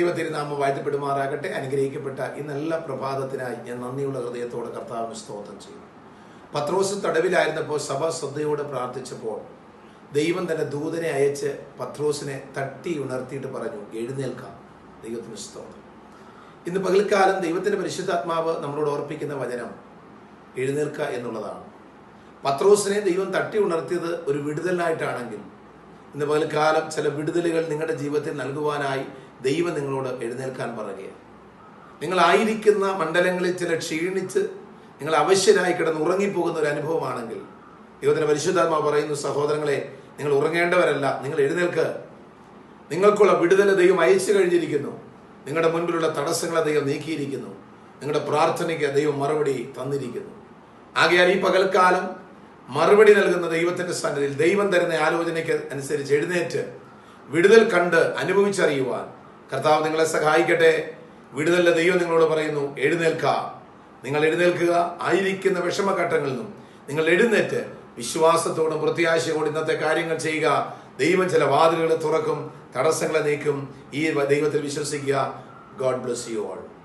ദൈവത്തിരുനാമം വാഴ്ത്തപ്പെടുമാറാകട്ടെ. അനുഗ്രഹിക്കപ്പെട്ട ഈ നല്ല പ്രഭാതത്തിനായി ഞാൻ നന്ദിയുള്ള ഹൃദയത്തോടെ കർത്താവിന് സ്തോത്രം ചെയ്യുന്നു. പത്രോസ് തടവിലായിരുന്നപ്പോൾ സഭ ശ്രദ്ധയോടെ പ്രാർത്ഥിച്ചപ്പോൾ ദൈവം തന്റെ ദൂതനെ അയച്ച് പത്രോസിനെ തട്ടി ഉണർത്തിയിട്ട് പറഞ്ഞു എഴുന്നേൽക്കാം. ദൈവത്തിന് സ്തോത്രം. ഇന്ന് പകൽക്കാലം ദൈവത്തിന്റെ പരിശുദ്ധാത്മാവ് നമ്മളോട് ഓർപ്പിക്കുന്ന വചനം എഴുന്നേൽക്കുക എന്നുള്ളതാണ്. പത്രോസിനെ ദൈവം തട്ടി ഉണർത്തിയത് ഒരു വിടുതലിനായിട്ടാണെങ്കിൽ ഇന്ന് പകൽക്കാലം ചില വിടുതലുകൾ നിങ്ങളുടെ ജീവിതത്തിൽ നൽകുവാനായി ദൈവം നിങ്ങളോട് എഴുന്നേൽക്കാൻ പറയുകയാണ്. നിങ്ങളായിരിക്കുന്ന മണ്ഡലങ്ങളിൽ ചില ക്ഷീണിച്ച് നിങ്ങൾ അവശ്യരായി കിടന്ന് ഉറങ്ങിപ്പോകുന്ന ഒരു അനുഭവമാണെങ്കിൽ ദൈവത്തിന് പരിശുദ്ധാത്മാവ് പറയുന്നു സഹോദരങ്ങളെ നിങ്ങൾ ഉറങ്ങേണ്ടവരല്ല നിങ്ങൾ എഴുന്നേൽക്ക്. നിങ്ങൾക്കുള്ള വിടുതല ദൈവം അയച്ചു കഴിഞ്ഞിരിക്കുന്നു. നിങ്ങളുടെ മുൻപിലുള്ള തടസ്സങ്ങളെ ദൈവം നീക്കിയിരിക്കുന്നു. നിങ്ങളുടെ പ്രാർത്ഥനയ്ക്ക് ദൈവം മറുപടി തന്നിരിക്കുന്നു. ആകയാൽ ഈ പകൽക്കാലം മറുപടി നൽകുന്ന ദൈവത്തിന്റെ സന്നിധിയിൽ ദൈവം തരുന്ന ആലോചനയ്ക്ക് അനുസരിച്ച് എഴുന്നേറ്റ് വിടുതൽ കണ്ട് അനുഭവിച്ചറിയുവാൻ കർത്താവ് നിങ്ങളെ സഹായിക്കട്ടെ. വിടുതലിന്റെ ദൈവം നിങ്ങളോട് പറയുന്നു എഴുന്നേൽക്ക. നിങ്ങൾ എഴുന്നേൽക്കുക ആയിരിക്കുന്ന വിഷമഘട്ടങ്ങളിൽ നിന്നും നിങ്ങൾ എഴുന്നേറ്റ് വിശ്വാസത്തോടും പ്രത്യാശയോടും ഇന്നത്തെ കാര്യങ്ങൾ ചെയ്യുക. ദൈവം ചില വാതിലുകളെ തുറക്കും തടസ്സങ്ങളെ നീക്കും. ഈ ദൈവത്തിൽ വിശ്വസിക്കുക. God bless you all